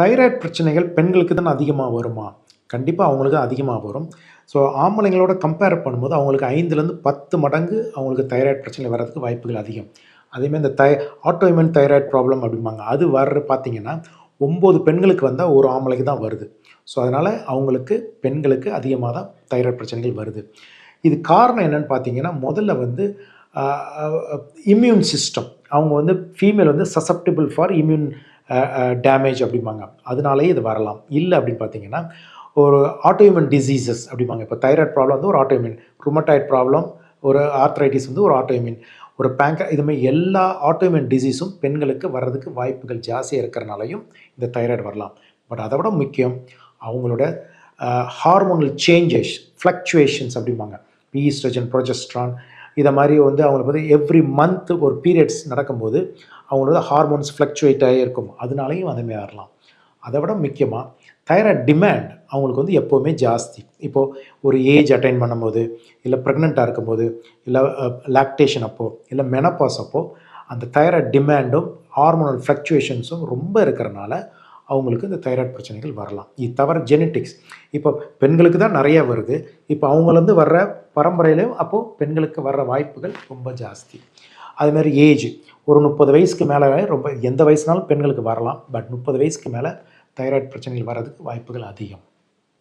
Thyroid பிரச்சனைகள் பெண்களுக்கு தான் அதிகமாக வருமா? கண்டிப்பாக அவங்களுக்கு அதிகமாக வரும். ஸோ ஆம்பளைங்களோட கம்பேர் பண்ணும்போது அவங்களுக்கு ஐந்துலேருந்து பத்து மடங்கு அவங்களுக்கு தைராய்டு பிரச்சனை வர்றதுக்கு வாய்ப்புகள் அதிகம். அதேமாதிரி இந்த தை ஆட்டோஇமன் தைராய்டு ப்ராப்ளம் அப்படிம்பாங்க. அது வர்ற பார்த்திங்கன்னா ஒம்பது பெண்களுக்கு வந்தால் ஒரு ஆம்பளைக்கு தான் வருது. ஸோ அதனால் அவங்களுக்கு பெண்களுக்கு அதிகமாக தான் தைராய்டு பிரச்சனைகள் வருது. இது காரணம் என்னன்னு பார்த்தீங்கன்னா முதல்ல வந்து இம்யூன் சிஸ்டம். அவங்க வந்து ஃபீமேல் வந்து சசப்டிபிள் ஃபார் இம்யூன் டேமேஜ் அப்படிம்பாங்க. அதனாலேயே இது வரலாம். இல்லை அப்படின்னு பார்த்தீங்கன்னா ஒரு ஆட்டோஇம்யூன் டிசீசஸ் அப்படிம்பாங்க. இப்போ தைராய்ட் ப்ராப்ளம் வந்து ஒரு ஆட்டோஇம்யூன் ருமட்டாய்டு ப்ராப்ளம் ஒரு ஆர்த்ரைட்டிஸ் வந்து ஒரு ஆட்டோஇம்யூன் ஒரு பேங்க இதுமாதிரி எல்லா ஆட்டோஇம்யூன் டிசீஸும் பெண்களுக்கு வர்றதுக்கு வாய்ப்புகள் ஜாஸ்தியாக இருக்கிறனாலையும் இந்த தைராய்டு வரலாம். பட் அதை விட முக்கியம் அவங்களோட ஹார்மோனல் சேஞ்சஸ் ஃப்ளக்சுவேஷன்ஸ் அப்படிம்பாங்க. ஈஸ்ட்ரஜன் ப்ரொஜெஸ்ட்ரான் இதை மாதிரி வந்து அவங்களுக்கு வந்து எவ்ரி மந்த் ஒரு பீரியட்ஸ் நடக்கும்போது அவங்களோட ஹார்மோன்ஸ் ஃப்ளக்சுவேட் இருக்கும். அதனாலையும் அதுமே வரலாம் அதை விட முக்கியமாக தைராய்ட் டிமாண்ட் அவங்களுக்கு வந்து எப்போவுமே ஜாஸ்தி. இப்போது ஒரு ஏஜ் அட்டைன் பண்ணும்போது இல்லை ப்ரெக்னெண்ட்டாக இருக்கும்போது இல்லை லாக்டேஷன் அப்போது இல்லை மெனப்பாஸ் அப்போது அந்த தைராய்ட் டிமாண்டும் ஹார்மோனல் ஃப்ளக்சுவேஷன்ஸும் ரொம்ப இருக்கிறனால அவங்களுக்கு இந்த தைராய்டு பிரச்சனைகள் வரலாம். இது தவிர ஜெனட்டிக்ஸ் இப்போ பெண்களுக்கு தான் நிறைய வருது. இப்போ அவங்கலேருந்து வர்ற பரம்பரையிலையும் அப்போது பெண்களுக்கு வர்ற வாய்ப்புகள் ரொம்ப ஜாஸ்தி. அதுமாதிரி ஏஜ் ஒரு முப்பது வயசுக்கு மேலே ரொம்ப எந்த வயசுனாலும் பெண்களுக்கு வரலாம். பட் முப்பது வயசுக்கு மேலே தைராய்டு பிரச்சனைகள் வர்றதுக்கு வாய்ப்புகள் அதிகம்.